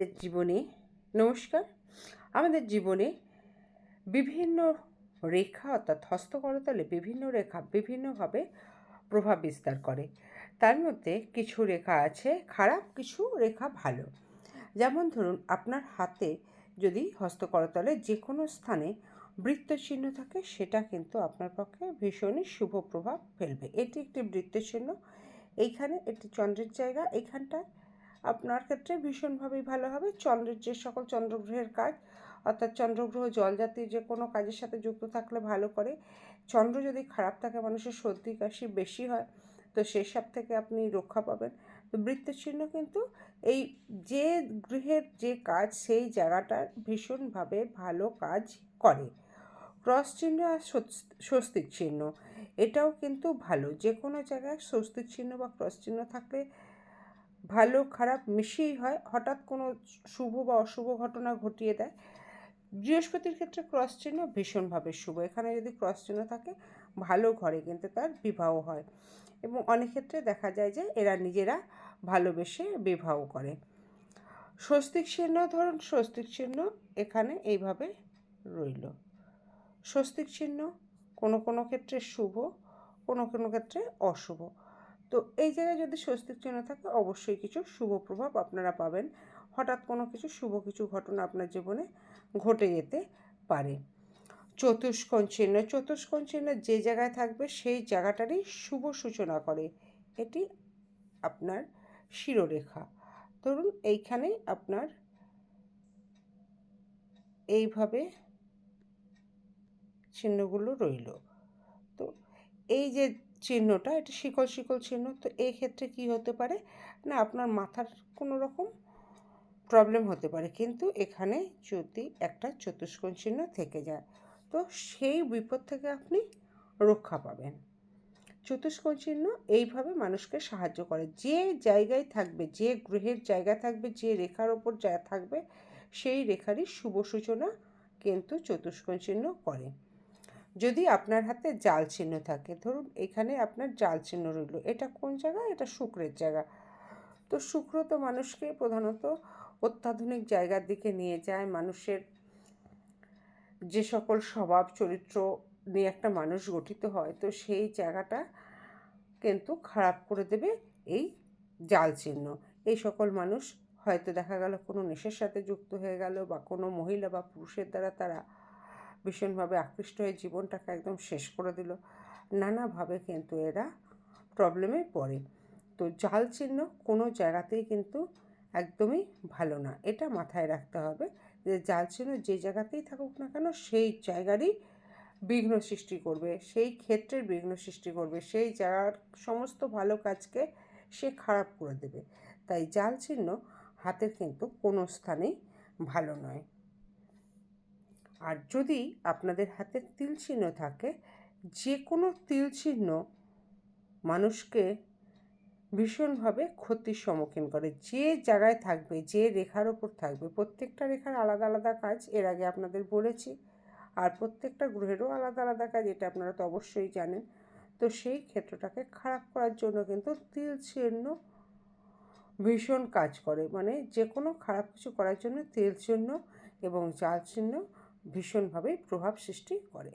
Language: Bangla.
জীবনে, নমস্কার। আমাদের জীবনে বিভিন্ন রেখা অর্থাৎ হস্তকরতলে বিভিন্ন রেখা বিভিন্নভাবে প্রভাব বিস্তার করে। তার মধ্যে কিছু রেখা আছে, খারাপ, কিছু রেখা ভালো। যেমন ধরুন, আপনার হাতে যদি হস্তকরতলে যে কোনো স্থানে বৃত্ত চিহ্ন থাকে, সেটা কিন্তু আপনার পক্ষে ভীষণই শুভ প্রভাব ফেলবে। এটি একটি বৃত্ত চিহ্ন এইখানে একটি চন্দ্রের জায়গা, এইখানটায় আপনার ক্ষেত্রে ভীষণভাবেই ভালো হবে। চন্দ্রের যে সকল চন্দ্রগ্রহের কাজ, অর্থাৎ চন্দ্রগ্রহ জলজাতীয় যে কোনো কাজের সাথে যুক্ত থাকলে ভালো করে। চন্দ্র যদি খারাপ থাকে, মানুষের সর্দি কাশি বেশি হয়, তো সেসব থেকে আপনি রক্ষা পাবেন। তো বৃত্তচিহ্ন কিন্তু এই যে গৃহের যে কাজ, সেই জায়গাটার ভীষণভাবে ভালো কাজ করে। ক্রস চিহ্ন আর স্বস্তিক চিহ্ন, এটাও কিন্তু ভালো। যে কোনো জায়গায় স্বস্তিক চিহ্ন বা ক্রস চিহ্ন থাকলে ভালো খারাপ মিশিয়েই হয়, হঠাৎ কোনো শুভ বা অশুভ ঘটনা ঘটিয়ে দেয়। বৃহস্পতির ক্ষেত্রে ক্রস চিহ্ন ভীষণভাবে শুভ। এখানে যদি ক্রস চিহ্ন থাকে, ভালো ঘরে কিন্তু তার বিবাহ হয়। এবং অনেক ক্ষেত্রে দেখা যায় যে এরা নিজেরা ভালোবেসে বিবাহ করে। স্বস্তিক চিহ্ন, ধরুন স্বস্তিক চিহ্ন এখানে এইভাবে রইল। স্বস্তিক চিহ্ন কোনো কোনো ক্ষেত্রে শুভ, কোনো কোনো ক্ষেত্রে অশুভ। তো এই জায়গায় যদি স্বস্তিক চিহ্ন থাকে, অবশ্যই কিছু শুভ প্রভাব আপনারা পাবেন। হঠাৎ কোনো কিছু শুভ কিছু ঘটনা আপনার জীবনে ঘটে যেতে পারে। চতুষ্কোণ চিহ্ন চতুষ্কোণ চিহ্ন যে জায়গায় থাকবে, সেই জায়গাটারই শুভ সূচনা করে। এটি আপনার শিরোরেখা। ধরুন এইখানে আপনার এইভাবে চিহ্নগুলো রইল। তো এই যে চিহ্নটা, এটা শিকল শিকল চিহ্ন, তো এই ক্ষেত্রে কি হতে পারে? না, আপনার মাথার কোনো রকম প্রবলেম হতে পারে। কিন্তু এখানে যদি একটা চতুষ্কোণ চিহ্ন থেকে যায়, তো সেই বিপদ থেকে আপনি রক্ষা পাবেন। চতুষ্কোণ চিহ্ন এইভাবে মানুষকে সাহায্য করে। যে জায়গায় থাকবে, যে গ্রহের জায়গা থাকবে, যে রেখার ওপর যা থাকবে, সেই রেখারই শুভ সূচনা কিন্তু চতুষ্কোণ চিহ্ন করে। যদি আপনার হাতে জাল চিহ্ন থাকে, ধরুন এখানে আপনার জাল চিহ্ন রইল, এটা কোন জায়গা? এটা শুক্রের জায়গা। তো শুক্র তো মানুষকে প্রধানত অত্যাধুনিক জায়গার দিকে নিয়ে যায়, মানুষের যে সকল স্বভাব, চরিত্র নিয়ে একটা মানুষ গঠিত হয়, তো সেই জায়গাটা কিন্তু খারাপ করে দেবে এই জাল চিহ্ন। এই সকল মানুষ হয়তো দেখা গেল কোনো নেশার সাথে যুক্ত হয়ে গেল বা কোনো মহিলা বা পুরুষের দ্বারা তারা ভীষণভাবে আকৃষ্ট হয়ে জীবনটাকে একদম শেষ করে দিল। নানাভাবে কিন্তু এরা প্রবলেমে পড়ে। তো জাল চিহ্ন কোনো জায়গাতেই কিন্তু একদমই ভালো না। এটা মাথায় রাখতে হবে যে জাল চিহ্ন যে জায়গাতেই থাকুক না কেন সেই জায়গারই বিঘ্ন সৃষ্টি করবে, সেই ক্ষেত্রের বিঘ্ন সৃষ্টি করবে, সেই জায়গার সমস্ত ভালো কাজকে সে খারাপ করে দেবে। তাই জাল চিহ্ন হাতের কিন্তু কোনো স্থানেই ভালো নয়। আর যদি আপনাদের হাতে তিল চিহ্ন থাকে যে কোনো তিল চিহ্ন মানুষকে ভীষণভাবে ক্ষতির সম্মুখীন করে। যে জায়গায় থাকবে, যে রেখার ওপর থাকবে, প্রত্যেকটা রেখার আলাদা আলাদা কাজ, এর আগে আপনাদের বলেছি। আর প্রত্যেকটা গ্রহেরও আলাদা আলাদা কাজ, এটা আপনারা তো অবশ্যই জানেন। তো সেই ক্ষেত্রটাকে খারাপ করার জন্য কিন্তু তিল চিহ্ন ভীষণ কাজ করে। মানে যে কোনো খারাপ কিছু করার জন্য তেল চিহ্ন এবং জাল চিহ্ন ভীষণভাবেই প্রভাব সৃষ্টি করে।